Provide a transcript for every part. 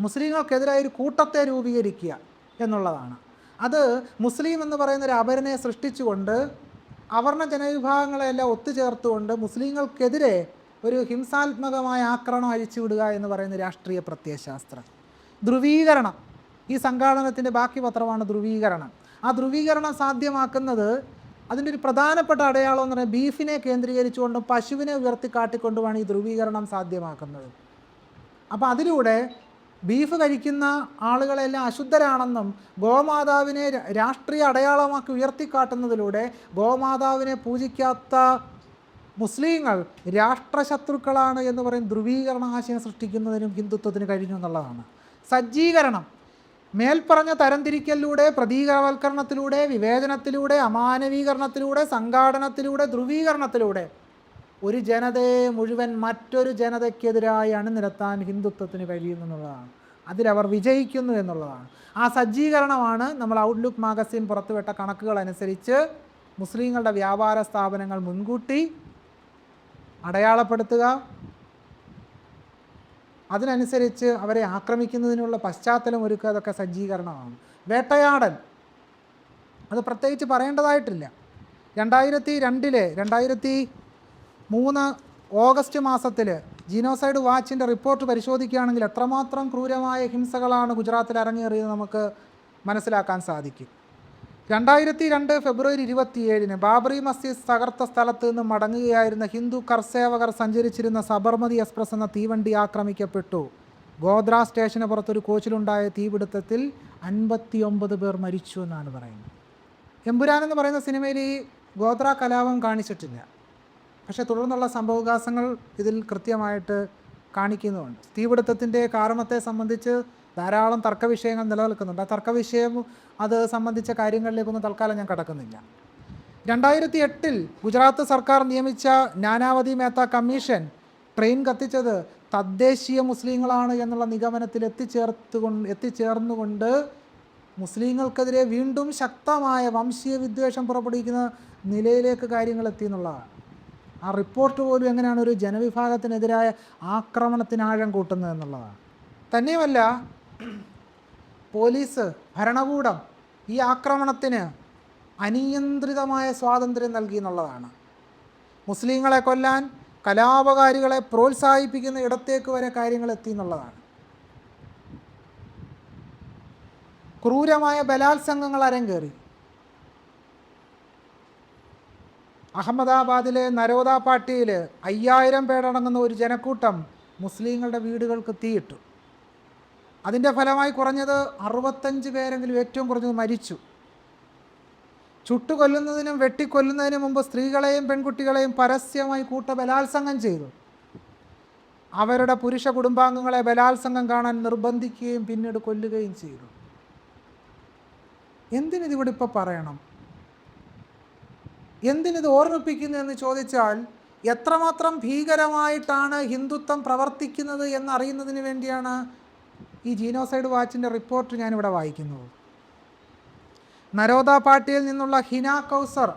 മുസ്ലിങ്ങൾക്കെതിരായ ഒരു കൂട്ടത്തെ രൂപീകരിക്കുക എന്നുള്ളതാണ്. അത് മുസ്ലിം എന്ന് പറയുന്ന ഒരു അപരനെ സൃഷ്ടിച്ചുകൊണ്ട് അവർണ ജനവിഭാഗങ്ങളെല്ലാം ഒത്തുചേർത്തുകൊണ്ട് മുസ്ലിങ്ങൾക്കെതിരെ ഒരു ഹിംസാത്മകമായ ആക്രമണം അഴിച്ചുവിടുക എന്ന് പറയുന്ന രാഷ്ട്രീയ പ്രത്യയശാസ്ത്രം. ധ്രുവീകരണം. ഈ സംഘാടനത്തിന്റെ ബാക്കി പത്രമാണ് ധ്രുവീകരണം. ആ ധ്രുവീകരണം സാധ്യമാക്കുന്നത് അതിന്റെ ഒരു പ്രധാനപ്പെട്ട അടയാളം എന്ന് പറയുന്നത് ബീഫിനെ കേന്ദ്രീകരിച്ചുകൊണ്ടും പശുവിനെ ഉയർത്തിക്കാട്ടിക്കൊണ്ടുമാണ് ഈ ധ്രുവീകരണം സാധ്യമാക്കുന്നത്. അപ്പോൾ അതിലൂടെ ബീഫ് കഴിക്കുന്ന ആളുകളെല്ലാം അശുദ്ധരാണെന്നും ഗോമാതാവിനെ രാഷ്ട്രീയ അടയാളമാക്കി ഉയർത്തിക്കാട്ടുന്നതിലൂടെ ഗോമാതാവിനെ പൂജിക്കാത്ത മുസ്ലിങ്ങൾ രാഷ്ട്രശത്രുക്കളാണ് എന്ന് പറയും ധ്രുവീകരണ ആശയം സൃഷ്ടിക്കുന്നതിനും ഹിന്ദുത്വത്തിന് കഴിഞ്ഞു എന്നുള്ളതാണ്. സജ്ജീകരണം. മേൽപ്പറഞ്ഞ തരംതിരിക്കലിലൂടെ പ്രതീകവൽക്കരണത്തിലൂടെ വിവേചനത്തിലൂടെ അമാനവീകരണത്തിലൂടെ സംഘാടനത്തിലൂടെ ധ്രുവീകരണത്തിലൂടെ ഒരു ജനതയെ മുഴുവൻ മറ്റൊരു ജനതയ്ക്കെതിരായി അണിനിരത്താൻ ഹിന്ദുത്വത്തിന് കഴിയുമെന്നുള്ളതാണ് അതിലവർ വിജയിക്കുന്നു എന്നുള്ളതാണ്. ആ സജ്ജീകരണമാണ് നമ്മൾ ഔട്ട്ലുക്ക് മാഗസിൻ പുറത്തുവിട്ട കണക്കുകൾ അനുസരിച്ച് മുസ്ലിങ്ങളുടെ വ്യാപാര സ്ഥാപനങ്ങൾ മുൻകൂട്ടി അടയാളപ്പെടുത്തുക. അതിനനുസരിച്ച് അവരെ ആക്രമിക്കുന്നതിനുള്ള പശ്ചാത്തലം ഒരുക്കുക. അതൊക്കെ സജ്ജീകരണമാണ്. വേട്ടയാടൽ അത് പ്രത്യേകിച്ച് പറയേണ്ടതായിട്ടില്ല. രണ്ടായിരത്തി രണ്ടിലെ രണ്ടായിരത്തി മൂന്ന് ഓഗസ്റ്റ് മാസത്തിൽ ജിനോസൈഡ് വാച്ചിന്റെ റിപ്പോർട്ട് പരിശോധിക്കുകയാണെങ്കിൽ എത്രമാത്രം ക്രൂരമായ ഹിംസകളാണ് ഗുജറാത്തിൽ അരങ്ങേറിയത് നമുക്ക് മനസ്സിലാക്കാൻ സാധിക്കും. രണ്ടായിരത്തി രണ്ട് ഫെബ്രുവരി ഇരുപത്തിയേഴിന് ബാബറി മസ്ജിദ് തകർത്ത സ്ഥലത്ത് നിന്ന് മടങ്ങുകയായിരുന്ന ഹിന്ദു കർസേവകർ സഞ്ചരിച്ചിരുന്ന സബർമതി എക്സ്പ്രസ് എന്ന തീവണ്ടി ആക്രമിക്കപ്പെട്ടു. ഗോദ്ര സ്റ്റേഷന് പുറത്തൊരു കോച്ചിലുണ്ടായ തീപിടുത്തത്തിൽ അൻപത്തിയൊമ്പത് പേർ മരിച്ചു എന്നാണ് പറയുന്നത്. എമ്പുരാൻ എന്ന് പറയുന്ന സിനിമയിൽ ഈ ഗോദ്ര കലാപം കാണിച്ചിട്ടില്ല. പക്ഷേ തുടർന്നുള്ള സംഭവവികാസങ്ങൾ ഇതിൽ കൃത്യമായിട്ട് കാണിക്കുന്നുമുണ്ട് തീപിടുത്തത്തിന്റെ കാരണത്തെ സംബന്ധിച്ച് ധാരാളം തർക്കവിഷയങ്ങൾ നിലനിൽക്കുന്നുണ്ട്. ആ തർക്കവിഷയം അത് സംബന്ധിച്ച കാര്യങ്ങളിലേക്കൊന്നും തൽക്കാലം ഞാൻ കടക്കുന്നില്ല. രണ്ടായിരത്തി എട്ടിൽ ഗുജറാത്ത് സർക്കാർ നിയമിച്ച നാനാവതി മേത്ത കമ്മീഷൻ ട്രെയിൻ കത്തിച്ചത് തദ്ദേശീയ മുസ്ലിങ്ങളാണ് എന്നുള്ള നിഗമനത്തിൽ എത്തിച്ചേർത്തുകൊണ്ട് എത്തിച്ചേർന്നുകൊണ്ട് മുസ്ലിങ്ങൾക്കെതിരെ വീണ്ടും ശക്തമായ വംശീയ വിദ്വേഷം പുറപ്പെടുവിക്കുന്ന നിലയിലേക്ക് കാര്യങ്ങൾ എത്തി എന്നുള്ളതാണ്. ആ റിപ്പോർട്ട് പോലും എങ്ങനെയാണ് ഒരു ജനവിഭാഗത്തിനെതിരായ ആക്രമണത്തിന് ആഴം കൂട്ടുന്നത് എന്നുള്ളതാണ്. തന്നെയുമല്ല പോലീസ് ഭരണകൂടം ഈ ആക്രമണത്തിന് അനിയന്ത്രിതമായ സ്വാതന്ത്ര്യം നൽകി എന്നുള്ളതാണ്. മുസ്ലിങ്ങളെ കൊല്ലാൻ കലാപകാരികളെ പ്രോത്സാഹിപ്പിക്കുന്ന ഇടത്തേക്ക് വരെ കാര്യങ്ങൾ എത്തി എന്നുള്ളതാണ്. ക്രൂരമായ ബലാത്സംഗങ്ങൾ അരങ്ങേറി. അഹമ്മദാബാദിലെ നരോദ പാട്ടിയിൽ അയ്യായിരം പേരടങ്ങുന്ന ഒരു ജനക്കൂട്ടം മുസ്ലിങ്ങളുടെ വീടുകൾക്ക് തീയിട്ടു. അതിന്റെ ഫലമായി കുറഞ്ഞത് അറുപത്തഞ്ച് പേരെങ്കിലും ഏറ്റവും കുറഞ്ഞത് മരിച്ചു. ചുട്ടുകൊല്ലുന്നതിനും വെട്ടിക്കൊല്ലുന്നതിനും മുമ്പ് സ്ത്രീകളെയും പെൺകുട്ടികളെയും പരസ്യമായി കൂട്ട ബലാത്സംഗം ചെയ്തു. അവരുടെ പുരുഷ കുടുംബാംഗങ്ങളെ ബലാത്സംഗം കാണാൻ നിർബന്ധിക്കുകയും പിന്നീട് കൊല്ലുകയും ചെയ്തു. എന്തിനിതിവിടെ ഇപ്പോൾ പറയണം? എന്തിനിത് ഓർമ്മിപ്പിക്കുന്നു എന്ന് ചോദിച്ചാൽ എത്രമാത്രം ഭീകരമായിട്ടാണ് ഹിന്ദുത്വം പ്രവർത്തിക്കുന്നത് എന്നറിയുന്നതിന് വേണ്ടിയാണ് ഈ ജീനോസൈഡ് വാച്ചിന്റെ റിപ്പോർട്ട് ഞാനിവിടെ വായിക്കുന്നത്. നരോദ പാട്ടിയിൽ നിന്നുള്ള ഹിന കൗസർ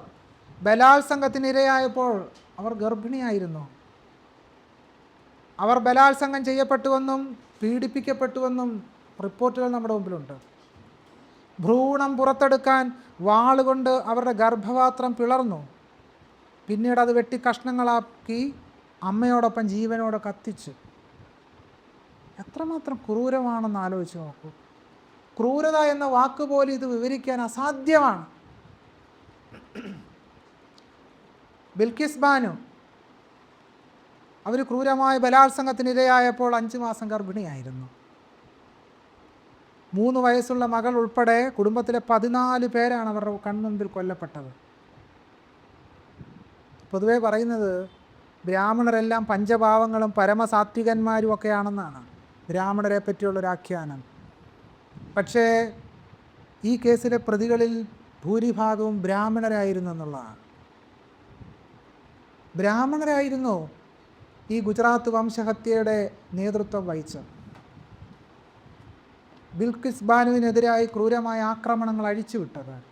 ബലാത്സംഗത്തിനിരയായപ്പോൾ അവർ ഗർഭിണിയായിരുന്നു. അവർ ബലാത്സംഗം ചെയ്യപ്പെട്ടുവെന്നും പീഡിപ്പിക്കപ്പെട്ടുവെന്നും റിപ്പോർട്ടുകൾ നമ്മുടെ മുമ്പിലുണ്ട്. ഭ്രൂണം പുറത്തെടുക്കാൻ വാളുകൊണ്ട് അവരുടെ ഗർഭപാത്രം പിളർന്നു. പിന്നീട് അത് വെട്ടി കഷ്ണങ്ങളാക്കി അമ്മയോടൊപ്പം ജീവനോടെ കത്തിച്ചു. എത്രമാത്രം ക്രൂരമാണെന്ന് ആലോചിച്ച് നോക്കൂ. ക്രൂരത എന്ന വാക്ക് പോലും ഇത് വിവരിക്കാൻ അസാധ്യമാണ്. ബിൽക്കിസ് ബാനു അവർ ക്രൂരമായ ബലാത്സംഗത്തിനിരയായപ്പോൾ അഞ്ച് മാസം ഗർഭിണിയായിരുന്നു. മൂന്ന് വയസ്സുള്ള മകൾ ഉൾപ്പെടെ കുടുംബത്തിലെ പതിനാല് പേരാണ് അവരുടെ കൺമുമ്പിൽ കൊല്ലപ്പെട്ടത്. പൊതുവെ പറയുന്നത് ബ്രാഹ്മണരെല്ലാം പഞ്ചഭാവങ്ങളും പരമസാത്വികന്മാരും ഒക്കെയാണെന്നാണ്. ബ്രാഹ്മണരെ പറ്റിയുള്ളൊരു ആഖ്യാനം. പക്ഷേ ഈ കേസിലെ പ്രതികളിൽ ഭൂരിഭാഗവും ബ്രാഹ്മണരായിരുന്നു എന്നുള്ളതാണ്. ബ്രാഹ്മണരായിരുന്നു ഈ ഗുജറാത്ത് വംശഹത്യയുടെ നേതൃത്വം വഹിച്ചത്. ബിൽക്കിസ് ബാനുവിനെതിരായി ക്രൂരമായ ആക്രമണങ്ങൾ അഴിച്ചുവിട്ടത്.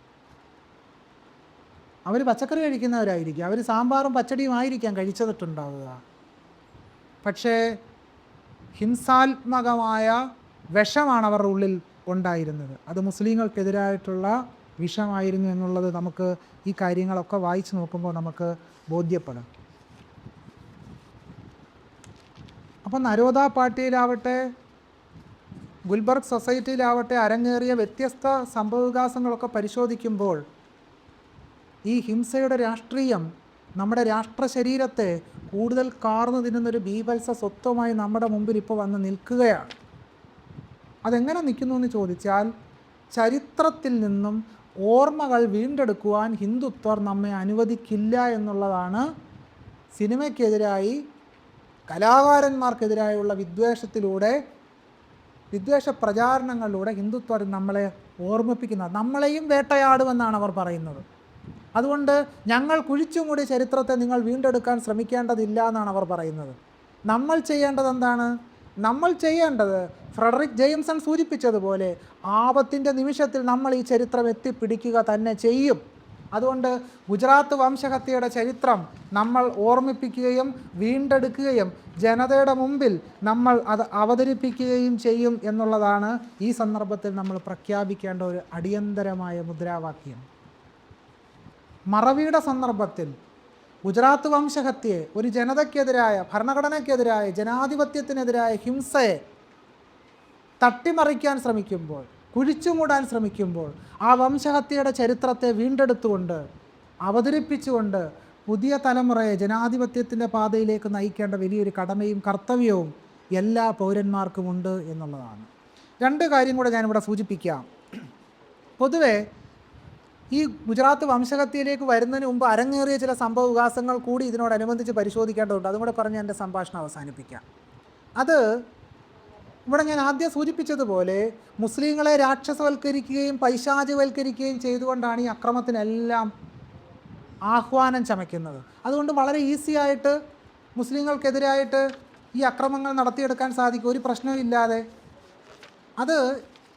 അവർ പച്ചക്കറി കഴിക്കുന്നവരായിരിക്കും. അവർ സാമ്പാറും പച്ചടിയും ആയിരിക്കാം കഴിച്ചതിട്ടുണ്ടാവുക. പക്ഷേ ഹിംസാത്മകമായ വിഷമാണ് അവരുടെ ഉള്ളിൽ ഉണ്ടായിരുന്നത്. അത് മുസ്ലിങ്ങൾക്കെതിരായിട്ടുള്ള വിഷമായിരുന്നു എന്നുള്ളത് നമുക്ക് ഈ കാര്യങ്ങളൊക്കെ വായിച്ചു നോക്കുമ്പോൾ നമുക്ക് ബോധ്യപ്പെടാം. അപ്പം നരോദ പാർട്ടിയിലാവട്ടെ ഗുൽബർഗ് സൊസൈറ്റിയിലാവട്ടെ അരങ്ങേറിയ വ്യത്യസ്ത സംഭവവികാസങ്ങളൊക്കെ പരിശോധിക്കുമ്പോൾ ഈ ഹിംസയുടെ രാഷ്ട്രീയം നമ്മുടെ രാഷ്ട്ര ശരീരത്തെ കൂടുതൽ കാർന്നു തിന്നുന്നൊരു ബീഭത്സ സ്വത്വമായി നമ്മുടെ മുമ്പിൽ ഇപ്പോൾ വന്ന് നിൽക്കുകയാണ്. അതെങ്ങനെ നിൽക്കുന്നു എന്ന് ചോദിച്ചാൽ ചരിത്രത്തിൽ നിന്നും ഓർമ്മകൾ വീണ്ടെടുക്കുവാൻ ഹിന്ദുത്വർ നമ്മെ അനുവദിക്കില്ല എന്നുള്ളതാണ് സിനിമയ്ക്കെതിരായി കലാകാരന്മാർക്കെതിരായുള്ള വിദ്വേഷത്തിലൂടെ വിദ്വേഷ പ്രചാരണങ്ങളിലൂടെ ഹിന്ദുത്വ നമ്മളെ ഓർമ്മിപ്പിക്കുന്നത് നമ്മളെയും വേട്ടയാടുമെന്നാണ് അവർ പറയുന്നത്. അതുകൊണ്ട് ഞങ്ങൾ കുഴിച്ചുമൂടി ചരിത്രത്തെ നിങ്ങൾ വീണ്ടെടുക്കാൻ ശ്രമിക്കേണ്ടതില്ല എന്നാണ് അവർ പറയുന്നത്. നമ്മൾ ചെയ്യേണ്ടത് എന്താണ്? നമ്മൾ ചെയ്യേണ്ടത് ഫ്രെഡറിക് ജെയിംസൺ സൂചിപ്പിച്ചതുപോലെ ആപത്തിന്റെ നിമിഷത്തിൽ നമ്മൾ ഈ ചരിത്രം എത്തിപ്പിടിക്കുക തന്നെ ചെയ്യും. അതുകൊണ്ട് ഗുജറാത്ത് വംശഹത്യയുടെ ചരിത്രം നമ്മൾ ഓർമ്മിപ്പിക്കുകയും വീണ്ടെടുക്കുകയും ജനതയുടെ മുമ്പിൽ നമ്മൾ അത് അവതരിപ്പിക്കുകയും ചെയ്യും എന്നുള്ളതാണ് ഈ സന്ദർഭത്തിൽ നമ്മൾ പ്രഖ്യാപിക്കേണ്ട ഒരു അടിയന്തരമായ മുദ്രാവാക്യം. മറവിയുടെ സന്ദർഭത്തിൽ ഗുജറാത്ത് വംശഹത്യയെ ഒരു ജനതയ്ക്കെതിരായ ഭരണഘടനയ്ക്കെതിരായ ജനാധിപത്യത്തിനെതിരായ ഹിംസയെ തട്ടിമറിക്കാൻ ശ്രമിക്കുമ്പോൾ കുഴിച്ചുമൂടാൻ ശ്രമിക്കുമ്പോൾ ആ വംശഹത്യയുടെ ചരിത്രത്തെ വീണ്ടെടുത്തുകൊണ്ട് അവതരിപ്പിച്ചുകൊണ്ട് പുതിയ തലമുറയെ ജനാധിപത്യത്തിന്റെ പാതയിലേക്ക് നയിക്കേണ്ട വലിയൊരു കടമയും കർത്തവ്യവും എല്ലാ പൗരന്മാർക്കുമുണ്ട് എന്നുള്ളതാണ്. രണ്ട് കാര്യം കൂടെ ഞാനിവിടെ സൂചിപ്പിക്കാം. പൊതുവെ ഈ ഗുജറാത്ത് വംശഹത്യയിലേക്ക് വരുന്നതിന് മുമ്പ് അരങ്ങേറിയ ചില സംഭവ വികാസങ്ങൾ കൂടി ഇതിനോടനുബന്ധിച്ച് പരിശോധിക്കേണ്ടതുണ്ട്. അതും കൂടെ പറഞ്ഞ് എന്റെ സംഭാഷണം അവസാനിപ്പിക്കാം. അത് ഇവിടെ ഞാൻ ആദ്യം സൂചിപ്പിച്ചതുപോലെ മുസ്ലിങ്ങളെ രാക്ഷസവൽക്കരിക്കുകയും പൈശാചിവൽക്കരിക്കുകയും ചെയ്തുകൊണ്ടാണ് ഈ അക്രമത്തിനെല്ലാം ആഹ്വാനം ചമയ്ക്കുന്നത്. അതുകൊണ്ട് വളരെ ഈസി ആയിട്ട് മുസ്ലിങ്ങൾക്കെതിരായിട്ട് ഈ അക്രമങ്ങൾ നടത്തിയെടുക്കാൻ സാധിക്കും. ഒരു പ്രശ്നവും ഇല്ലാതെ. അത്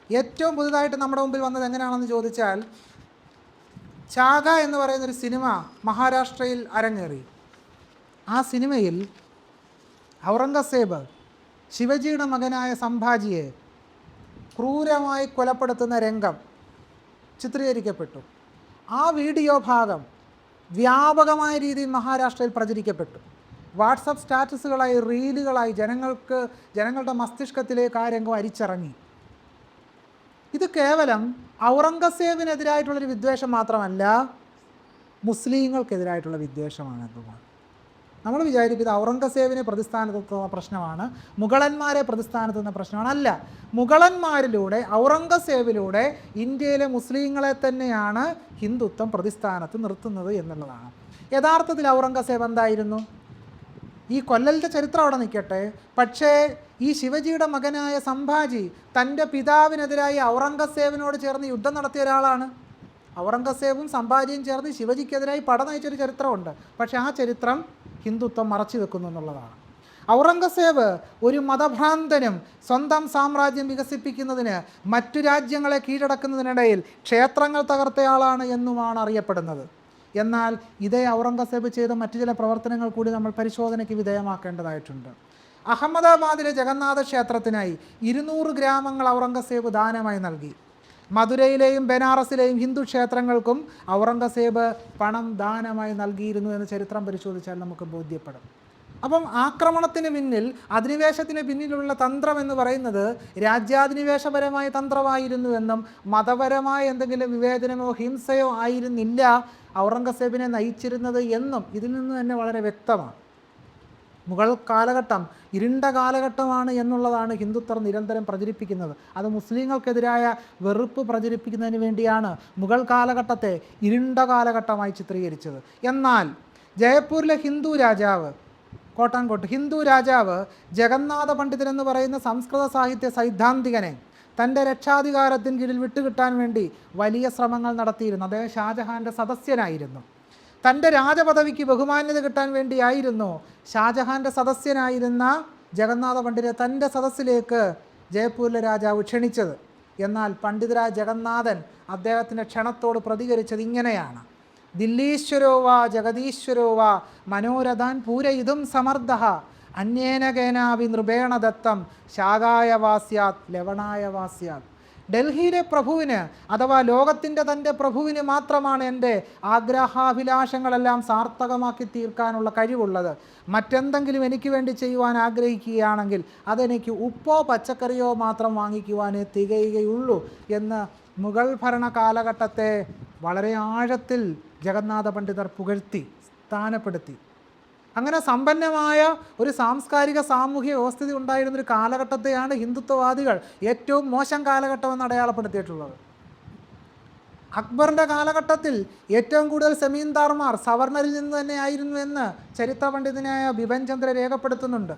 ഏറ്റവും പുതുതായിട്ട് നമ്മുടെ മുമ്പിൽ വന്നത് എങ്ങനെയാണെന്ന് ചോദിച്ചാൽ ചാക എന്ന് പറയുന്നൊരു സിനിമ മഹാരാഷ്ട്രയിൽ അരങ്ങേറി. ആ സിനിമയിൽ ഔറംഗസേബ് ശിവജിയുടെ മകനായ സംഭാജിയെ ക്രൂരമായി കൊലപ്പെടുത്തുന്ന രംഗം ചിത്രീകരിക്കപ്പെട്ടു. ആ വീഡിയോ ഭാഗം വ്യാപകമായ രീതിയിൽ മഹാരാഷ്ട്രയിൽ പ്രചരിക്കപ്പെട്ടു. വാട്സപ്പ് സ്റ്റാറ്റസുകളായി റീലുകളായി ജനങ്ങൾക്ക് ജനങ്ങളുടെ മസ്തിഷ്കത്തിലേക്ക് ആ രംഗം അരിച്ചിറങ്ങി. ഇത് കേവലം ഔറംഗസേബിനെതിരായിട്ടുള്ളൊരു വിദ്വേഷം മാത്രമല്ല മുസ്ലിങ്ങൾക്കെതിരായിട്ടുള്ള വിദ്വേഷമാണ് എന്നുമാണ് നമ്മൾ വിചാരിക്കും ഇത് ഔറംഗസേബിനെ പ്രതിസ്ഥാനത്തെത്തുന്ന പ്രശ്നമാണ് മുഗളന്മാരെ പ്രതിസ്ഥാനത്തുന്ന പ്രശ്നമാണ്. അല്ല മുഗളന്മാരിലൂടെ ഔറംഗസേബിലൂടെ ഇന്ത്യയിലെ മുസ്ലിങ്ങളെ തന്നെയാണ് ഹിന്ദുത്വം പ്രതിസ്ഥാനത്ത് നിർത്തുന്നത് എന്നുള്ളതാണ്. യഥാർത്ഥത്തിൽ ഔറംഗസേബ് എന്തായിരുന്നു? ഈ കൊല്ലലിന്റെ ചരിത്രം അവിടെ നിൽക്കട്ടെ. പക്ഷേ ഈ ശിവജിയുടെ മകനായ സംഭാജി തന്റെ പിതാവിനെതിരായി ഔറംഗസേബിനോട് ചേർന്ന് യുദ്ധം നടത്തിയ ഒരാളാണ്. ഔറംഗസേബും സംഭാജിയും ചേർന്ന് ശിവജിക്കെതിരായി പട നയിച്ചൊരു ചരിത്രമുണ്ട്. പക്ഷേ ആ ചരിത്രം ഹിന്ദുത്വം മറച്ചു വെക്കുന്നു എന്നുള്ളതാണ്. ഔറംഗസേബ് ഒരു മതഭ്രാന്തനും സ്വന്തം സാമ്രാജ്യം വികസിപ്പിക്കുന്നതിന് മറ്റു രാജ്യങ്ങളെ കീഴടക്കുന്നതിനിടയിൽ ക്ഷേത്രങ്ങൾ തകർത്തയാളാണ് എന്നുമാണ് അറിയപ്പെടുന്നത്. എന്നാൽ ഇതേ ഔറംഗസേബ് ചെയ്ത മറ്റു ചില പ്രവർത്തനങ്ങൾ കൂടി നമ്മൾ പരിശോധനയ്ക്ക് വിധേയമാക്കേണ്ടതായിട്ടുണ്ട്. അഹമ്മദാബാദിലെ ജഗന്നാഥ ക്ഷേത്രത്തിനായി ഇരുന്നൂറ് ഗ്രാമങ്ങൾ ഔറംഗസേബ് ദാനമായി നൽകി. മധുരയിലെയും ബനാറസിലെയും ഹിന്ദു ക്ഷേത്രങ്ങൾക്കും ഔറംഗസേബ് പണം ദാനമായി നൽകിയിരുന്നു എന്ന് ചരിത്രം പരിശോധിച്ചാൽ നമുക്ക് ബോധ്യപ്പെടും. അപ്പം ആക്രമണത്തിന് പിന്നിൽ അധിനിവേശത്തിന് പിന്നിലുള്ള തന്ത്രം എന്ന് പറയുന്നത് രാജ്യാധിനിവേശപരമായ തന്ത്രമായിരുന്നു എന്നും മതപരമായ എന്തെങ്കിലും വിവേചനമോ ഹിംസയോ ആയിരുന്നില്ല ഔറംഗസേബിനെ നയിച്ചിരുന്നത് എന്നും ഇതിൽ നിന്ന് തന്നെ വളരെ വ്യക്തമാണ്. മുഗൾ കാലഘട്ടം ഇരുണ്ട കാലഘട്ടമാണ് എന്നുള്ളതാണ് ഹിന്ദുത്വർ നിരന്തരം പ്രചരിപ്പിക്കുന്നത്. അത് മുസ്ലിങ്ങൾക്കെതിരായ വെറുപ്പ് പ്രചരിപ്പിക്കുന്നതിന് വേണ്ടിയാണ് മുഗൾ കാലഘട്ടത്തെ ഇരുണ്ട കാലഘട്ടമായി ചിത്രീകരിച്ചത്. എന്നാൽ ജയപ്പൂരിലെ ഹിന്ദു രാജാവ് കോട്ടാൻകോട്ട് ഹിന്ദു രാജാവ് ജഗന്നാഥ പണ്ഡിതൻ എന്ന് പറയുന്ന സംസ്കൃത സാഹിത്യ സൈദ്ധാന്തികനെ തന്റെ രക്ഷാധികാരത്തിന് കീഴിൽ വിട്ടുകിട്ടാൻ വേണ്ടി വലിയ ശ്രമങ്ങൾ നടത്തിയിരുന്നു. അദ്ദേഹം ഷാജഹാന്റെ സദസ്യനായിരുന്നു. തന്റെ രാജപദവിക്ക് ബഹുമാന്യത കിട്ടാൻ വേണ്ടിയായിരുന്നു ഷാജഹാന്റെ സദസ്യനായിരുന്ന ജഗന്നാഥ പണ്ഡിതരെ തന്റെ സദസ്സിലേക്ക് ജയപ്പൂരിലെ രാജാവ് ക്ഷണിച്ചത്. എന്നാൽ പണ്ഡിതരായ ജഗന്നാഥൻ അദ്ദേഹത്തിന്റെ ക്ഷണത്തോട് പ്രതികരിച്ചത് ഇങ്ങനെയാണ്. ദില്ലീശ്വരോ വാ ജഗദീശ്വരോ വാ മനോരഥാൻ പൂരയിതും സമർദ്ദ അന്യേന കേനാവി നൃപേണ ദത്തം ശാഖായ വാസ്യാത് ലവണായ വാസ്യാത് ഡൽഹിയിലെ പ്രഭുവിന് അഥവാ ലോകത്തിന്റെ തന്റെ പ്രഭുവിന് മാത്രമാണ് എന്റെ ആഗ്രഹാഭിലാഷങ്ങളെല്ലാം സാർത്ഥകമാക്കി തീർക്കാനുള്ള കഴിവുള്ളത്. മറ്റെന്തെങ്കിലും എനിക്ക് വേണ്ടി ചെയ്യുവാൻ ആഗ്രഹിക്കുകയാണെങ്കിൽ അതെനിക്ക് ഉപ്പോ പച്ചക്കറിയോ മാത്രം വാങ്ങിക്കുവാനേ തികയുകയുള്ളൂ എന്ന് മുഗൾ ഭരണ കാലഘട്ടത്തെ വളരെ ആഴത്തിൽ ജഗന്നാഥ പണ്ഡിതർ പുകഴ്ത്തി സ്ഥാനപ്പെടുത്തി. അങ്ങനെ സമ്പന്നമായ ഒരു സാംസ്കാരിക സാമൂഹിക വ്യവസ്ഥിതി ഉണ്ടായിരുന്ന ഒരു കാലഘട്ടത്തെയാണ് ഹിന്ദുത്വവാദികൾ ഏറ്റവും മോശം കാലഘട്ടമെന്ന് അടയാളപ്പെടുത്തിയിട്ടുള്ളത്. അക്ബറിന്റെ കാലഘട്ടത്തിൽ ഏറ്റവും കൂടുതൽ സെമീന്ദാർമാർ സവർണരിൽ നിന്ന് തന്നെ ആയിരുന്നു എന്ന് ചരിത്ര പണ്ഡിതനായ ബിപൻ ചന്ദ്ര രേഖപ്പെടുത്തുന്നുണ്ട്.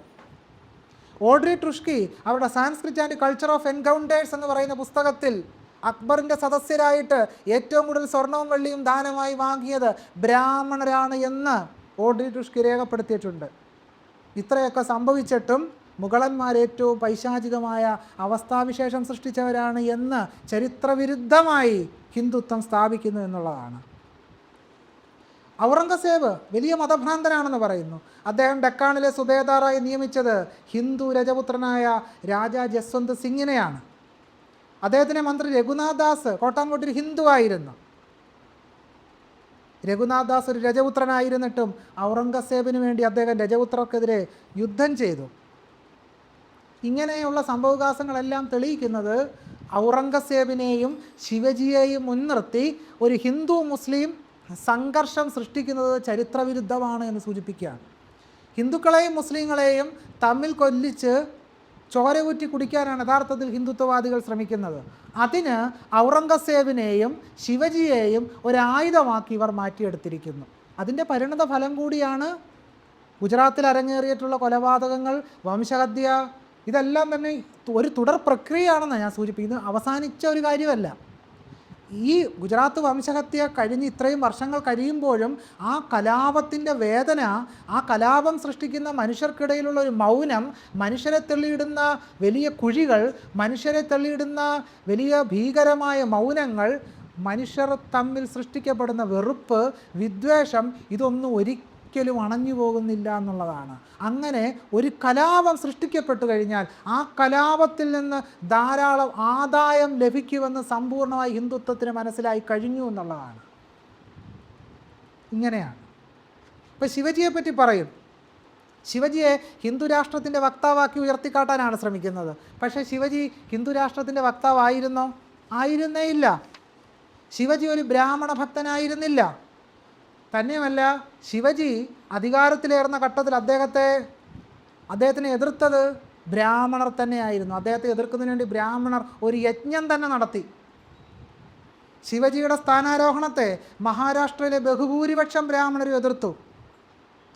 ഓഡ്രി ട്രുഷ്കി അവരുടെ Sanskrit and culture of encounters എന്ന് പറയുന്ന പുസ്തകത്തിൽ അക്ബറിന്റെ സദസ്യരായിട്ട് ഏറ്റവും കൂടുതൽ സ്വർണവും വെള്ളിയും ദാനമായി വാങ്ങിയത് ബ്രാഹ്മണരാണ് എന്ന് ട്രുഷ്കി രേഖപ്പെടുത്തിയിട്ടുണ്ട് ഇത്രയൊക്കെ സംഭവിച്ചിട്ടും മുഗളന്മാർ ഏറ്റവും പൈശാചികമായ അവസ്ഥാവിശേഷം സൃഷ്ടിച്ചവരാണ് എന്ന് ചരിത്രവിരുദ്ധമായി ഹിന്ദുത്വം സ്ഥാപിക്കുന്നു എന്നുള്ളതാണ്. ഔറംഗസേബ് വലിയ മതഭ്രാന്തനാണെന്ന് പറയുന്നു. അദ്ദേഹം ഡെക്കാണിലെ സുബേദാറായി നിയമിച്ചത് ഹിന്ദു രജപുത്രനായ രാജാ ജസ്വന്ത് സിംഗിനെയാണ്. അദ്ദേഹത്തിന്റെ മന്ത്രി രഘുനാഥ് ദാസ് കോട്ടാങ്കോട്ടിൽ ഹിന്ദു ആയിരുന്നു രഘുനാഥ് ദാസ് ഒരു രജപുത്രനായിരുന്നിട്ടും ഔറംഗസേബിന് വേണ്ടി അദ്ദേഹം രജപുത്രർക്കെതിരെ യുദ്ധം ചെയ്തു. ഇങ്ങനെയുള്ള സംഭവവികാസങ്ങളെല്ലാം തെളിയിക്കുന്നത് ഔറംഗസേബിനെയും ശിവജിയെയും മുൻനിർത്തി ഒരു ഹിന്ദു മുസ്ലിം സംഘർഷം സൃഷ്ടിക്കുന്നത് ചരിത്രവിരുദ്ധമാണ് എന്ന് സൂചിപ്പിക്കുകയാണ്. ഹിന്ദുക്കളെയും മുസ്ലിങ്ങളെയും തമ്മിൽ കൊല്ലിച്ച് ചോരകുറ്റി കുടിക്കാനാണ് യഥാർത്ഥത്തിൽ ഹിന്ദുത്വവാദികൾ ശ്രമിക്കുന്നത്. അതിന് ഔറംഗസേബിനെയും ശിവജിയെയും ഒരായുധമാക്കി ഇവർ മാറ്റിയെടുത്തിരിക്കുന്നു. അതിന്റെ പരിണത ഫലം കൂടിയാണ് ഗുജറാത്തിൽ അരങ്ങേറിയിട്ടുള്ള കൊലപാതകങ്ങൾ വംശഹത്യ ഇതെല്ലാം തന്നെ ഒരു തുടർ പ്രക്രിയയാണെന്നാണ് ഞാൻ സൂചിപ്പിക്കുന്നത്. അവസാനിച്ച ഒരു കാര്യമല്ല. ഈ ഗുജറാത്ത് വംശഹത്യ കഴിഞ്ഞ് ഇത്രയും വർഷങ്ങൾ കഴിയുമ്പോഴും ആ കലാപത്തിന്റെ വേദന ആ കലാപം സൃഷ്ടിക്കുന്ന മനുഷ്യർക്കിടയിലുള്ള ഒരു മൗനം മനുഷ്യരെ തള്ളിയിടുന്ന വലിയ കുഴികൾ മനുഷ്യരെ തള്ളിയിടുന്ന വലിയ ഭീകരമായ മൗനങ്ങൾ മനുഷ്യർ തമ്മിൽ സൃഷ്ടിക്കപ്പെടുന്ന വെറുപ്പ് വിദ്വേഷം ഇതൊന്നും ഒരിക്കലും അണഞ്ഞു പോകുന്നില്ല എന്നുള്ളതാണ്. അങ്ങനെ ഒരു കലാപം സൃഷ്ടിക്കപ്പെട്ടു കഴിഞ്ഞാൽ ആ കലാപത്തിൽ നിന്ന് ധാരാളം ആദായം ലഭിക്കുമെന്ന് സമ്പൂർണമായി ഹിന്ദുത്വത്തിന് മനസ്സിലായി കഴിഞ്ഞു എന്നുള്ളതാണ്. ഇങ്ങനെയാണ്. ഇപ്പം ശിവജിയെ പറ്റി പറയും. ശിവജിയെ ഹിന്ദു രാഷ്ട്രത്തിന്റെ വക്താവാക്കി ഉയർത്തിക്കാട്ടാനാണ് ശ്രമിക്കുന്നത്. പക്ഷേ ശിവജി ഹിന്ദു രാഷ്ട്രത്തിന്റെ വക്താവായിരുന്നോ? ആയിരുന്നേ ഇല്ല ശിവജി ഒരു ബ്രാഹ്മണ ഭക്തനായിരുന്നില്ല. തന്നെയുമല്ല ശിവജി അധികാരത്തിലേറുന്ന ഘട്ടത്തിൽ അദ്ദേഹത്തെ അദ്ദേഹത്തിനെ എതിർത്തത് ബ്രാഹ്മണർ തന്നെയായിരുന്നു. അദ്ദേഹത്തെ എതിർക്കുന്നതിന് വേണ്ടി ബ്രാഹ്മണർ ഒരു യജ്ഞം തന്നെ നടത്തി. ശിവജിയുടെ സ്ഥാനാരോഹണത്തെ മഹാരാഷ്ട്രയിലെ ബഹുഭൂരിപക്ഷം ബ്രാഹ്മണർ എതിർത്തു.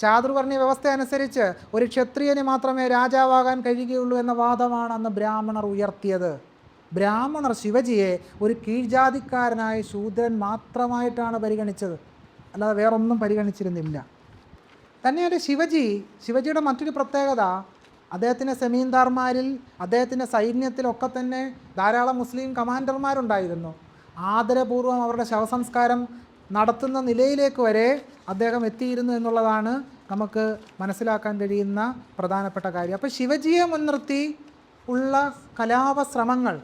ചാതുർവർണ വ്യവസ്ഥ അനുസരിച്ച് ഒരു ക്ഷത്രിയന് മാത്രമേ രാജാവാകാൻ കഴിയുകയുള്ളൂ എന്ന വാദമാണ് അന്ന് ബ്രാഹ്മണർ ഉയർത്തിയത്. ബ്രാഹ്മണർ ശിവജിയെ ഒരു കീഴ്ജാതിക്കാരനായ ശൂദ്രൻ മാത്രമായിട്ടാണ് പരിഗണിച്ചത്. അല്ലാതെ വേറൊന്നും പരിഗണിച്ചിരുന്നില്ല. തന്നെയല്ല ശിവജി ശിവജിയുടെ മറ്റൊരു പ്രത്യേകത അദ്ദേഹത്തിന്റെ സെമീന്ദാർമാരിൽ അദ്ദേഹത്തിന്റെ സൈന്യത്തിലൊക്കെ തന്നെ ധാരാളം മുസ്ലിം കമാൻഡർമാരുണ്ടായിരുന്നു. ആദരപൂർവം അവരുടെ ശവസംസ്കാരം നടത്തുന്ന നിലയിലേക്ക് വരെ അദ്ദേഹം എത്തിയിരുന്നു എന്നുള്ളതാണ് നമുക്ക് മനസ്സിലാക്കാൻ കഴിയുന്ന പ്രധാനപ്പെട്ട കാര്യം. അപ്പോൾ ശിവജിയെ മുൻനിർത്തി ഉള്ള കലാപശ്രമങ്ങൾ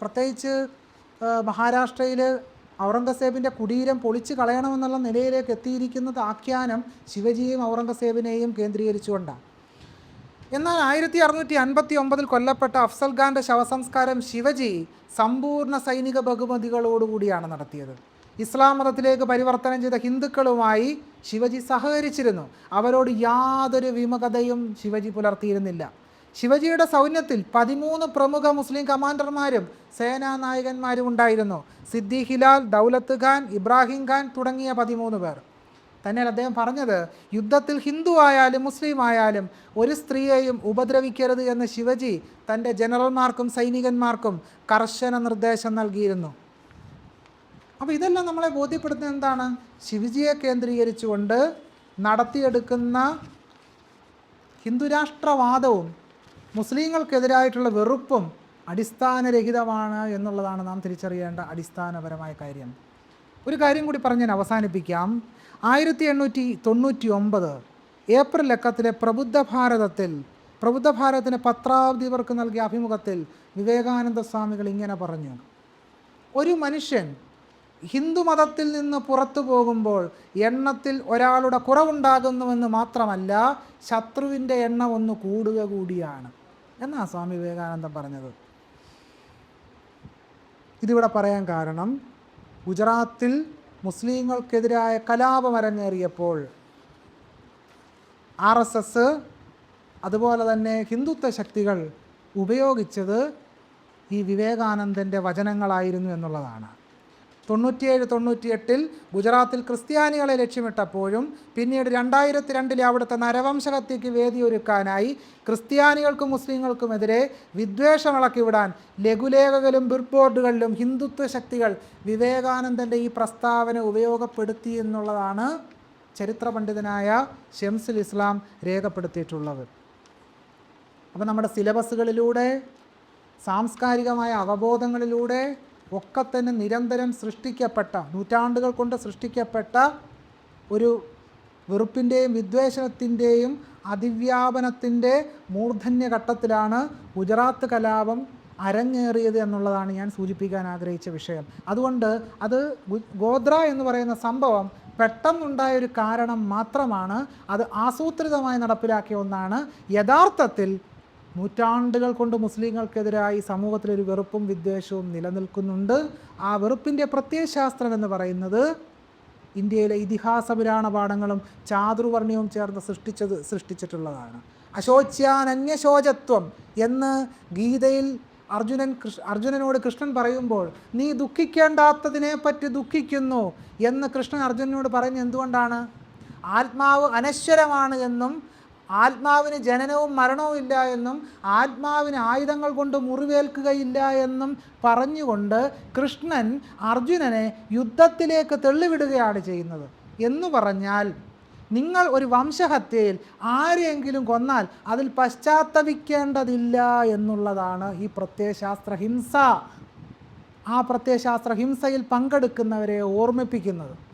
പ്രത്യേകിച്ച് മഹാരാഷ്ട്രയിൽ ഔറംഗസേബിന്റെ കുടീരം പൊളിച്ചു കളയണമെന്നുള്ള നിലയിലേക്ക് എത്തിയിരിക്കുന്നത് ആഖ്യാനം ശിവജിയെയും ഔറംഗസേബിനെയും കേന്ദ്രീകരിച്ചുകൊണ്ടാണ് എന്നാൽ ആയിരത്തി അറുന്നൂറ്റി അൻപത്തി ഒമ്പതിൽ കൊല്ലപ്പെട്ട അഫ്സൽ ഖാന്റെ ശവസംസ്കാരം ശിവജി സമ്പൂർണ സൈനിക ബഹുമതികളോടുകൂടിയാണ് നടത്തിയത്. ഇസ്ലാം മതത്തിലേക്ക് പരിവർത്തനം ചെയ്ത ഹിന്ദുക്കളുമായി ശിവജി സഹകരിച്ചിരുന്നു. അവരോട് യാതൊരു വിമകതയും ശിവജി പുലർത്തിയിരുന്നില്ല. ശിവജിയുടെ സൗന്യത്തിൽ പതിമൂന്ന് പ്രമുഖ മുസ്ലിം കമാൻഡർമാരും സേനാനായകന്മാരും ഉണ്ടായിരുന്നു. സിദ്ദി ഹിലാൽ ദൗലത്ത് ഖാൻ ഇബ്രാഹിം ഖാൻ തുടങ്ങിയ പതിമൂന്ന് പേർ. തന്നെ അദ്ദേഹം പറഞ്ഞത് യുദ്ധത്തിൽ ഹിന്ദു ആയാലും മുസ്ലിം ആയാലും ഒരു സ്ത്രീയെയും ഉപദ്രവിക്കരുത് എന്ന് ശിവജി തന്റെ ജനറൽമാർക്കും സൈനികന്മാർക്കും കർശന നിർദ്ദേശം നൽകിയിരുന്നു. അപ്പോൾ ഇതെല്ലാം നമ്മളെ ബോധ്യപ്പെടുത്തുന്നത് എന്താണ്? ശിവജിയെ കേന്ദ്രീകരിച്ചുകൊണ്ട് നടത്തിയെടുക്കുന്ന ഹിന്ദുരാഷ്ട്രവാദവും മുസ്ലിങ്ങൾക്കെതിരായിട്ടുള്ള വെറുപ്പും അടിസ്ഥാനരഹിതമാണ് എന്നുള്ളതാണ് നാം തിരിച്ചറിയേണ്ട അടിസ്ഥാനപരമായ കാര്യം. ഒരു കാര്യം കൂടി പറഞ്ഞ് ഞാൻ അവസാനിപ്പിക്കാം. ആയിരത്തി എണ്ണൂറ്റി തൊണ്ണൂറ്റി ഒമ്പത് ഏപ്രിൽ ലക്കത്തിലെ പ്രബുദ്ധ ഭാരതത്തിൽ പ്രബുദ്ധ ഭാരതത്തിന് പത്രാധിപർക്ക് നൽകിയ അഭിമുഖത്തിൽ വിവേകാനന്ദ സ്വാമികൾ ഇങ്ങനെ പറഞ്ഞു. ഒരു മനുഷ്യൻ ഹിന്ദു മതത്തിൽ നിന്ന് പുറത്തു പോകുമ്പോൾ എണ്ണത്തിൽ ഒരാളുടെ കുറവുണ്ടാകുന്നുവെന്ന് മാത്രമല്ല ശത്രുവിന്റെ എണ്ണം ഒന്ന് കൂടുക കൂടിയാണ്. എന്നാ സ്വാമി വിവേകാനന്ദം പറഞ്ഞത്? ഇതിവിടെ പറയാൻ കാരണം ഗുജറാത്തിൽ മുസ്ലിങ്ങൾക്കെതിരായ കലാപം അരങ്ങേറിയപ്പോൾ ആർ എസ് എസ് അതുപോലെ തന്നെ ഹിന്ദുത്വ ശക്തികൾ ഉപയോഗിച്ചത് ഈ വിവേകാനന്ദന്റെ വചനങ്ങളായിരുന്നു എന്നുള്ളതാണ്. തൊണ്ണൂറ്റിയേഴ് തൊണ്ണൂറ്റിയെട്ടിൽ ഗുജറാത്തിൽ ക്രിസ്ത്യാനികളെ ലക്ഷ്യമിട്ടപ്പോഴും പിന്നീട് രണ്ടായിരത്തി രണ്ടിലെ അവിടുത്തെ നരവംശഹത്യയ്ക്ക് വേദിയൊരുക്കാനായി ക്രിസ്ത്യാനികൾക്കും മുസ്ലിങ്ങൾക്കുമെതിരെ വിദ്വേഷമിളക്കി വിടാൻ ലഘുലേഖകളിലും ബിൽബോർഡുകളിലും ഹിന്ദുത്വ ശക്തികൾ വിവേകാനന്ദന്റെ ഈ പ്രസ്താവന ഉപയോഗപ്പെടുത്തി എന്നുള്ളതാണ് ചരിത്ര പണ്ഡിതനായ ഷെംസുൽ ഇസ്ലാം രേഖപ്പെടുത്തിയിട്ടുള്ളത്. അപ്പോൾ നമ്മുടെ സിലബസുകളിലൂടെ സാംസ്കാരികമായ അവബോധങ്ങളിലൂടെ ഒക്കെ തന്നെ നിരന്തരം സൃഷ്ടിക്കപ്പെട്ട നൂറ്റാണ്ടുകൾ കൊണ്ട് സൃഷ്ടിക്കപ്പെട്ട ഒരു വെറുപ്പിന്റെയും വിദ്വേഷത്തിന്റെയും അതിവ്യാപനത്തിന്റെ മൂർധന്യ ഘട്ടത്തിലാണ് ഗുജറാത്ത് കലാപം അരങ്ങേറിയത് എന്നുള്ളതാണ് ഞാൻ സൂചിപ്പിക്കാൻ ആഗ്രഹിച്ച വിഷയം. അതുകൊണ്ട് അത് ഗോദ്ര എന്ന് പറയുന്ന സംഭവം പെട്ടെന്നുണ്ടായ ഒരു കാരണം മാത്രമാണ് അത് ആസൂത്രിതമായി നടപ്പിലാക്കിയ ഒന്നാണ്. യഥാർത്ഥത്തിൽ നൂറ്റാണ്ടുകൾ കൊണ്ട് മുസ്ലിങ്ങൾക്കെതിരായി സമൂഹത്തിലൊരു വെറുപ്പും വിദ്വേഷവും നിലനിൽക്കുന്നുണ്ട്. ആ വെറുപ്പിന്റെ പ്രത്യയശാസ്ത്രം എന്ന് പറയുന്നത് ഇന്ത്യയിലെ ഇതിഹാസ പുരാണ പാഠങ്ങളും ചാതുർവർണയവും ചേർന്ന് സൃഷ്ടിച്ചത് സൃഷ്ടിച്ചിട്ടുള്ളതാണ്. അശോച്യാനന്യശോചത്വം എന്ന് ഗീതയിൽ അർജുനൻ കൃഷ് അർജുനനോട് കൃഷ്ണൻ പറയുമ്പോൾ നീ ദുഃഖിക്കേണ്ടാത്തതിനെ പറ്റി ദുഃഖിക്കുന്നു എന്ന് കൃഷ്ണൻ അർജുനനോട് പറയുന്നത് എന്തുകൊണ്ടാണ്? ആത്മാവ് അനശ്വരമാണ് എന്നും ആത്മാവിന് ജനനവും മരണവും ഇല്ല എന്നും ആത്മാവിന് ആയുധങ്ങൾ കൊണ്ട് മുറിവേൽക്കുകയില്ല എന്നും പറഞ്ഞുകൊണ്ട് കൃഷ്ണൻ അർജുനനെ യുദ്ധത്തിലേക്ക് തെള്ളിവിടുകയാണ് ചെയ്യുന്നത്. എന്ന് പറഞ്ഞാൽ നിങ്ങൾ ഒരു വംശഹത്യയിൽ ആരെയെങ്കിലും കൊന്നാൽ അതിൽ പശ്ചാത്തപിക്കേണ്ടതില്ല എന്നുള്ളതാണ് ഈ പ്രത്യയശാസ്ത്ര ഹിംസ. ആ പ്രത്യയശാസ്ത്ര ഹിംസയിൽ പങ്കെടുക്കുന്നവരെ ഓർമ്മിപ്പിക്കുന്നത്.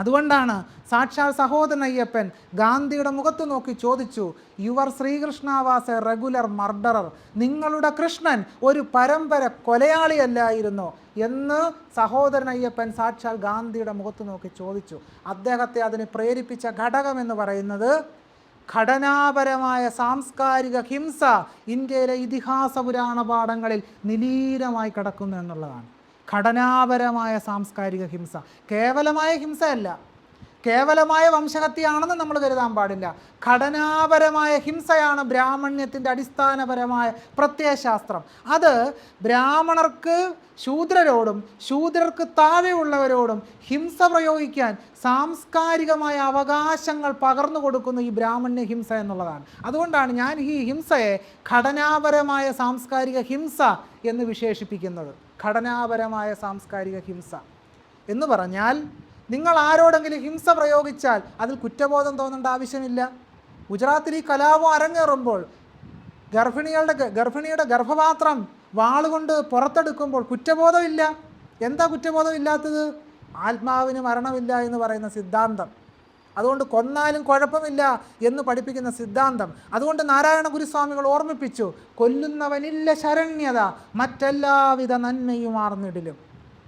അതുകൊണ്ടാണ് സാക്ഷാൽ സഹോദരൻ അയ്യപ്പൻ ഗാന്ധിയുടെ മുഖത്ത് നോക്കി ചോദിച്ചു your Sri Krishna was regular murderer നിങ്ങളുടെ കൃഷ്ണൻ ഒരു പരമ്പര കൊലയാളിയല്ലായിരുന്നോ എന്ന് സഹോദരൻ അയ്യപ്പൻ സാക്ഷാൽ ഗാന്ധിയുടെ മുഖത്ത് നോക്കി ചോദിച്ചു. അദ്ദേഹത്തെ അതിന് പ്രേരിപ്പിച്ച ഘടകം എന്ന് പറയുന്നത് ഘടനാപരമായ സാംസ്കാരിക ഹിംസ ഇന്ത്യയിലെ ഇതിഹാസ പുരാണ പാഠങ്ങളിൽ നിലീനമായി കിടക്കുന്നു എന്നുള്ളതാണ്. ഘടനാപരമായ സാംസ്കാരിക ഹിംസ. കേവലമായ ഹിംസയല്ല. കേവലമായ വംശഹത്യയാണെന്ന് നമ്മൾ കരുതാൻ പാടില്ല. ഘടനാപരമായ ഹിംസയാണ് ബ്രാഹ്മണ്യത്തിന്റെ അടിസ്ഥാനപരമായ പ്രത്യയശാസ്ത്രം. അത് ബ്രാഹ്മണർക്ക് ശൂദ്രരോടും ശൂദ്രർക്ക് താഴെയുള്ളവരോടും ഹിംസ പ്രയോഗിക്കാൻ സാംസ്കാരികമായ അവകാശങ്ങൾ പകർന്നു കൊടുക്കുന്ന ഈ ബ്രാഹ്മണ്യ ഹിംസ എന്നുള്ളതാണ്. അതുകൊണ്ടാണ് ഞാൻ ഈ ഹിംസയെ ഘടനാപരമായ സാംസ്കാരിക ഹിംസ എന്ന് വിശേഷിപ്പിക്കുന്നത്. ഘടനാപരമായ സാംസ്കാരിക ഹിംസ എന്ന് പറഞ്ഞാൽ നിങ്ങൾ ആരോടെങ്കിലും ഹിംസ പ്രയോഗിച്ചാൽ അതിൽ കുറ്റബോധം തോന്നേണ്ട ആവശ്യമില്ല. ഗുജറാത്തിൽ ഈ കലാപം അരങ്ങേറുമ്പോൾ ഗർഭിണികളുടെ ഗർഭിണിയുടെ ഗർഭപാത്രം വാളുകൊണ്ട് പുറത്തെടുക്കുമ്പോൾ കുറ്റബോധമില്ല. എന്താ കുറ്റബോധമില്ലാത്തത്? ആത്മാവിന് മരണമില്ല എന്ന് പറയുന്ന സിദ്ധാന്തം. അതുകൊണ്ട് കൊന്നാലും കുഴപ്പമില്ല എന്ന് പഠിപ്പിക്കുന്ന സിദ്ധാന്തം. അതുകൊണ്ട് നാരായണ ഗുരുസ്വാമികൾ ഓർമ്മിപ്പിച്ചു കൊല്ലുന്നവനില്ല ശരണ്യത മറ്റെല്ലാവിധ നന്മയും ആർന്നിടിലും.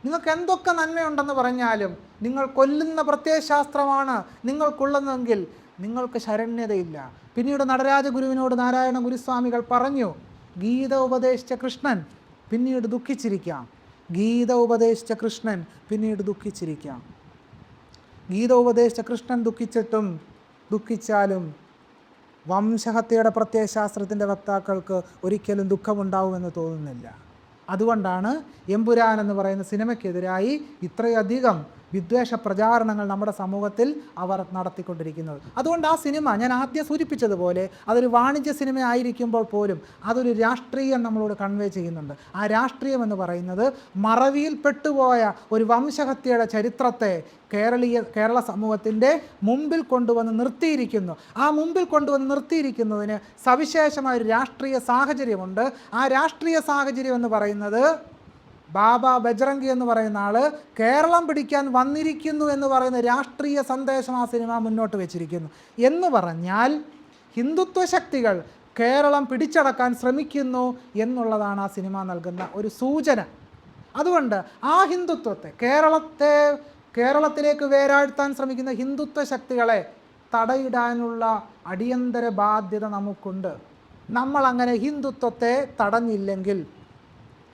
നിങ്ങൾക്ക് എന്തൊക്കെ നന്മയുണ്ടെന്ന് പറഞ്ഞാലും നിങ്ങൾ കൊല്ലുന്ന പ്രത്യയശാസ്ത്രമാണ് നിങ്ങൾക്കുള്ളതെങ്കിൽ നിങ്ങൾക്ക് ശരണ്യതയില്ല. പിന്നീട് നടരാജ ഗുരുവിനോട് നാരായണ ഗുരുസ്വാമികൾ പറഞ്ഞു ഗീത ഉപദേശിച്ച കൃഷ്ണൻ പിന്നീട് ദുഃഖിച്ചിരിക്കാം. ഗീത ഉപദേശിച്ച കൃഷ്ണൻ പിന്നീട് ദുഃഖിച്ചിരിക്കാം. ഗീത ഉപദേശിച്ച കൃഷ്ണൻ ദുഃഖിച്ചിട്ടും ദുഃഖിച്ചാലും വംശഹത്യയുടെ പ്രത്യയശാസ്ത്രത്തിന്റെ വക്താക്കൾക്ക് ഒരിക്കലും ദുഃഖമുണ്ടാവുമെന്ന് തോന്നുന്നില്ല. അതുകൊണ്ടാണ് എമ്പുരാൻ എന്ന് പറയുന്ന സിനിമയ്ക്കെതിരായി ഇത്രയധികം വിദ്വേഷ പ്രചാരണങ്ങൾ നമ്മുടെ സമൂഹത്തിൽ അവർ നടത്തിക്കൊണ്ടിരിക്കുന്നത്. അതുകൊണ്ട് ആ സിനിമ ഞാൻ ആദ്യം സൂചിപ്പിച്ചതുപോലെ അതൊരു വാണിജ്യ സിനിമ ആയിരിക്കുമ്പോൾ പോലും അതൊരു രാഷ്ട്രീയം നമ്മളോട് കൺവേ ചെയ്യുന്നുണ്ട്. ആ രാഷ്ട്രീയം എന്ന് പറയുന്നത് മറവിയിൽ പെട്ടുപോയ ഒരു വംശഹത്യയുടെ ചരിത്രത്തെ കേരളീയ കേരള സമൂഹത്തിന്റെ മുമ്പിൽ കൊണ്ടുവന്ന് നിർത്തിയിരിക്കുന്നു. ആ മുമ്പിൽ കൊണ്ടുവന്ന് നിർത്തിയിരിക്കുന്നതിന് സവിശേഷമായ ഒരു രാഷ്ട്രീയ സാഹചര്യമുണ്ട്. ആ രാഷ്ട്രീയ സാഹചര്യം എന്ന് പറയുന്നത് ബാബ ബജ്രംഗി എന്ന് പറയുന്ന ആൾ കേരളം പിടിക്കാൻ വന്നിരിക്കുന്നു എന്ന് പറയുന്ന രാഷ്ട്രീയ സന്ദേശം ആ സിനിമ മുന്നോട്ട് വെച്ചിരിക്കുന്നു. എന്ന് പറഞ്ഞാൽ ഹിന്ദുത്വ ശക്തികൾ കേരളം പിടിച്ചടക്കാൻ ശ്രമിക്കുന്നു എന്നുള്ളതാണ് ആ സിനിമ നൽകുന്ന ഒരു സൂചന. അതുകൊണ്ട് ആ ഹിന്ദുത്വത്തെ കേരളത്തെ കേരളത്തിലേക്ക് വേരാഴ്ത്താൻ ശ്രമിക്കുന്ന ഹിന്ദുത്വ ശക്തികളെ തടയിടാനുള്ള അടിയന്തര ബാധ്യത നമുക്കുണ്ട്. നമ്മളങ്ങനെ ഹിന്ദുത്വത്തെ തടഞ്ഞില്ലെങ്കിൽ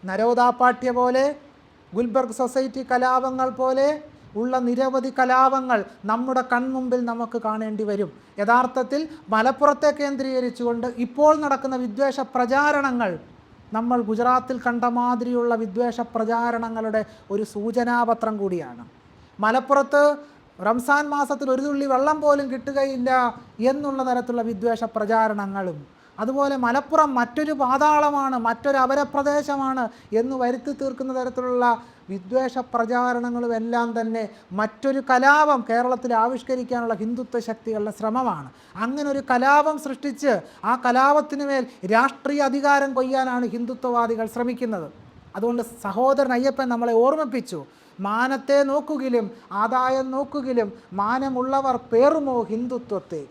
നരോദാപാഠ്യ പോലെ ഗുൽബർഗ് സൊസൈറ്റി കലാപങ്ങൾ പോലെ ഉള്ള നിരവധി കലാപങ്ങൾ നമ്മുടെ കൺമുമ്പിൽ നമുക്ക് കാണേണ്ടി വരും. യഥാർത്ഥത്തിൽ മലപ്പുറത്തെ കേന്ദ്രീകരിച്ചുകൊണ്ട് ഇപ്പോൾ നടക്കുന്ന വിദ്വേഷ പ്രചാരണങ്ങൾ നമ്മൾ ഗുജറാത്തിൽ കണ്ട മാതിരിയുള്ള വിദ്വേഷ പ്രചാരണങ്ങളുടെ ഒരു സൂചനാപത്രം കൂടിയാണ്. മലപ്പുറത്ത് റംസാൻ മാസത്തിൽ ഒരു തുള്ളി വെള്ളം പോലും കിട്ടുകയില്ല എന്നുള്ള തരത്തിലുള്ള വിദ്വേഷ പ്രചാരണങ്ങളും അതുപോലെ മലപ്പുറം മറ്റൊരു പാതാളമാണ് മറ്റൊരു അപരപ്രദേശമാണ് എന്ന് വരുത്തി തീർക്കുന്ന തരത്തിലുള്ള വിദ്വേഷ പ്രചാരണങ്ങളും എല്ലാം തന്നെ മറ്റൊരു കലാപം കേരളത്തിൽ ആവിഷ്കരിക്കാനുള്ള ഹിന്ദുത്വ ശക്തികളുടെ ശ്രമമാണ്. അങ്ങനെ ഒരു കലാപം സൃഷ്ടിച്ച് ആ കലാപത്തിന് മേൽ രാഷ്ട്രീയ അധികാരം കൊയ്യാനാണ് ഹിന്ദുത്വവാദികൾ ശ്രമിക്കുന്നത്. അതുകൊണ്ട് സഹോദരൻ അയ്യപ്പൻ നമ്മളെ ഓർമ്മിപ്പിച്ചു മാനത്തെ നോക്കുകിലും ആദായം നോക്കുകിലും മാനമുള്ളവർ പേറുമോ ഹിന്ദുത്വത്തെ?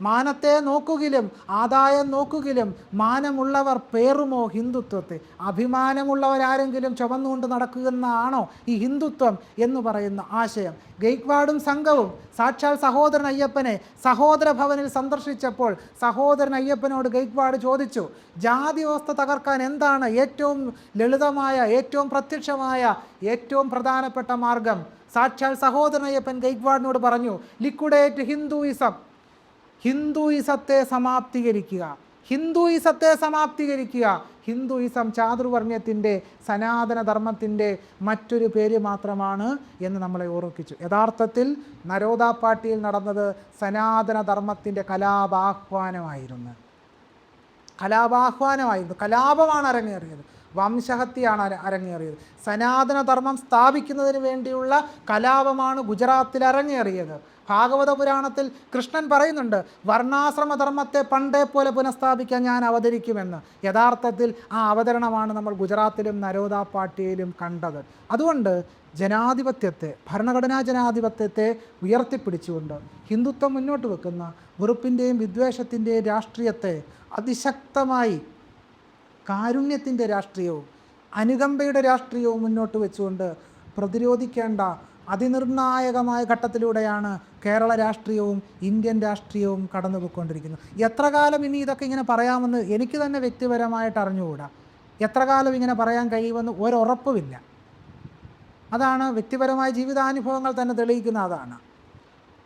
മാനത്തെ നോക്കുകിലും ആദായം നോക്കുകിലും മാനമുള്ളവർ പേറുമോ ഹിന്ദുത്വത്തെ? അഭിമാനമുള്ളവരാരെങ്കിലും ചുമന്നുകൊണ്ട് നടക്കുന്നതാണോ ഈ ഹിന്ദുത്വം എന്ന് പറയുന്ന ആശയം? ഗെയ്ക്വാഡും സംഘവും സാക്ഷാൽ സഹോദരൻ അയ്യപ്പനെ സഹോദര ഭവനിൽ സന്ദർശിച്ചപ്പോൾ സഹോദരൻ അയ്യപ്പനോട് ഗെയ്ക്വാഡ് ചോദിച്ചു ജാതി വ്യവസ്ഥ തകർക്കാൻ എന്താണ് ഏറ്റവും ലളിതമായ ഏറ്റവും പ്രത്യക്ഷമായ ഏറ്റവും പ്രധാനപ്പെട്ട മാർഗം? സാക്ഷാൽ സഹോദരൻ അയ്യപ്പൻ ഗെയ്ക്വാഡിനോട് പറഞ്ഞു ലിക്വിഡേറ്റ് ഹിന്ദുയിസം. ഹിന്ദുയിസത്തെ സമാപ്തീകരിക്കുക. ഹിന്ദുയിസത്തെ സമാപ്തീകരിക്കുക. ഹിന്ദുയിസം ചാതുർവർണയത്തിന്റെ സനാതനധർമ്മത്തിന്റെ മറ്റൊരു പേര് മാത്രമാണ് എന്ന് നമ്മളെ ഓർമ്മിപ്പിച്ചു. യഥാർത്ഥത്തിൽ നരോദാ പാട്ടിയിൽ നടന്നത് സനാതനധർമ്മത്തിന്റെ കലാപാഹ്വാനമായിരുന്നു. കലാപാഹ്വാനമായിരുന്നു. കലാപമാണ് അരങ്ങേറിയത്. വംശഹത്യയാണ് അര അരങ്ങേറിയത്. സനാതനധർമ്മം സ്ഥാപിക്കുന്നതിന് വേണ്ടിയുള്ള കലാപമാണ് ഗുജറാത്തിൽ അരങ്ങേറിയത്. ഭാഗവത പുരാണത്തിൽ കൃഷ്ണൻ പറയുന്നുണ്ട് വർണാശ്രമധർമ്മത്തെ പണ്ടേ പോലെ പുനഃസ്ഥാപിക്കാൻ ഞാൻ അവതരിക്കുമെന്ന്. യഥാർത്ഥത്തിൽ ആ അവതരണമാണ് നമ്മൾ ഗുജറാത്തിലും നരോദ പാട്ടിയയിലും കണ്ടത്. അതുകൊണ്ട് ജനാധിപത്യത്തെ ഭരണഘടനാ ജനാധിപത്യത്തെ ഉയർത്തിപ്പിടിച്ചുകൊണ്ട് ഹിന്ദുത്വം മുന്നോട്ട് വെക്കുന്ന വെറുപ്പിന്റെയും വിദ്വേഷത്തിന്റെയും രാഷ്ട്രീയത്തെ അതിശക്തമായി കാരുണ്യത്തിന്റെ രാഷ്ട്രീയവും അനുകമ്പയുടെ രാഷ്ട്രീയവും മുന്നോട്ട് വെച്ചുകൊണ്ട് പ്രതിരോധിക്കേണ്ട അതിനിർണായകമായ ഘട്ടത്തിലൂടെയാണ് കേരള രാഷ്ട്രീയവും ഇന്ത്യൻ രാഷ്ട്രീയവും കടന്നുപോയിക്കൊണ്ടിരിക്കുന്നത്. എത്ര കാലം ഇനി ഇതൊക്കെ ഇങ്ങനെ പറയാമെന്ന് എനിക്ക് തന്നെ വ്യക്തിപരമായിട്ട് അറിഞ്ഞുകൂടാ? എത്ര കാലം ഇങ്ങനെ പറയാൻ കഴിയുമെന്ന് ഒരുറപ്പുമില്ല അതാണ് വ്യക്തിപരമായ ജീവിതാനുഭവങ്ങൾ തന്നെ തെളിയിക്കുന്ന അതാണ്.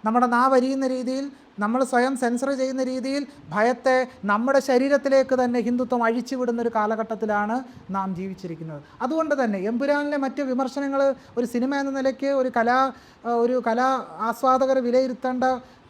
നമ്മുടെ നാവരിയുന്ന രീതിയിൽ നമ്മൾ സ്വയം സെൻസർ ചെയ്യുന്ന രീതിയിൽ ഭയത്തെ നമ്മുടെ ശരീരത്തിലേക്ക് തന്നെ ഹിന്ദുത്വം അഴിച്ചുവിടുന്ന ഒരു കാലഘട്ടത്തിലാണ് നാം ജീവിച്ചിരിക്കുന്നത്. അതുകൊണ്ട് തന്നെ എമ്പുരാനിലെ മറ്റ് വിമർശനങ്ങൾ ഒരു സിനിമ എന്ന നിലയ്ക്ക് ഒരു കലാ ഒരു കലാ ആസ്വാദകർ വിലയിരുത്തേണ്ട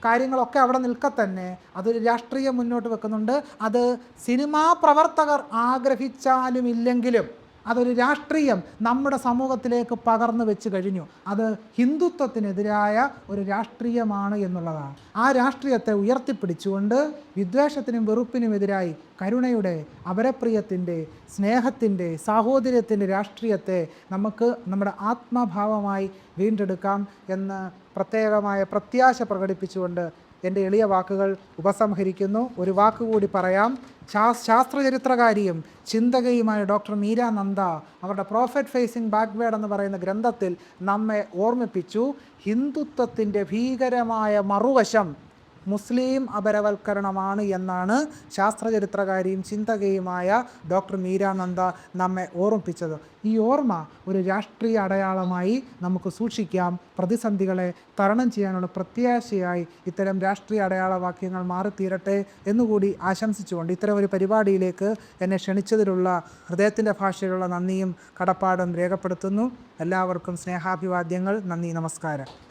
കാര്യങ്ങളൊക്കെ അവിടെ നിൽക്കെ തന്നെ അതൊരു രാഷ്ട്രീയം മുന്നോട്ട് വെക്കുന്നുണ്ട്. അത് സിനിമാ പ്രവർത്തകർ ആഗ്രഹിച്ചാലും ഇല്ലെങ്കിലും അതൊരു രാഷ്ട്രീയം നമ്മുടെ സമൂഹത്തിലേക്ക് പകർന്നു വെച്ച് കഴിഞ്ഞു. അത് ഹിന്ദുത്വത്തിനെതിരായ ഒരു രാഷ്ട്രീയമാണ് എന്നുള്ളതാണ്. ആ രാഷ്ട്രീയത്തെ ഉയർത്തിപ്പിടിച്ചുകൊണ്ട് വിദ്വേഷത്തിനും വെറുപ്പിനുമെതിരായി കരുണയുടെ അപരപ്രിയത്തിന്റെ സ്നേഹത്തിന്റെ സാഹോദര്യത്തിന്റെ രാഷ്ട്രീയത്തെ നമുക്ക് നമ്മുടെ ആത്മഭാവമായി വീണ്ടെടുക്കാം എന്ന് പ്രത്യേകമായ പ്രത്യാശ പ്രകടിപ്പിച്ചുകൊണ്ട് എന്റെ എളിയ വാക്കുകൾ ഉപസംഹരിക്കുന്നു. ഒരു വാക്കുകൂടി പറയാം. ശാസ് ശാസ്ത്രചരിത്രകാരിയും ചിന്തകയുമായ ഡോക്ടർ മീര നന്ദ അവരുടെ പ്രോഫറ്റ് ഫേസിംഗ് ബാക്ക്വേഡ് എന്ന് പറയുന്ന ഗ്രന്ഥത്തിൽ നമ്മെ ഓർമ്മിപ്പിച്ചു. ഹിന്ദുത്വത്തിന്റെ ഭീകരമായ മറുവശം മുസ്ലിം അപരവൽക്കരണമാണ് എന്നാണ് ശാസ്ത്രചരിത്രകാരിയും ചിന്തകയുമായ ഡോക്ടർ മീരാനന്ദ നമ്മെ ഓർമ്മിപ്പിച്ചത്. ഈ ഓർമ്മ ഒരു രാഷ്ട്രീയ അടയാളമായി നമുക്ക് സൂക്ഷിക്കാം. പ്രതിസന്ധികളെ തരണം ചെയ്യാനുള്ള പ്രത്യാശയായി ഇത്തരം രാഷ്ട്രീയ അടയാളവാക്യങ്ങൾ മാറിത്തീരട്ടെ എന്നുകൂടി ആശംസിച്ചുകൊണ്ട് ഇത്തരം ഒരു പരിപാടിയിലേക്ക് എന്നെ ക്ഷണിച്ചതിലുള്ള ഹൃദയത്തിന്റെ ഭാഷയിലുള്ള നന്ദിയും കടപ്പാടും രേഖപ്പെടുത്തുന്നു. എല്ലാവർക്കും സ്നേഹാഭിവാദ്യങ്ങൾ. നന്ദി നമസ്കാരം.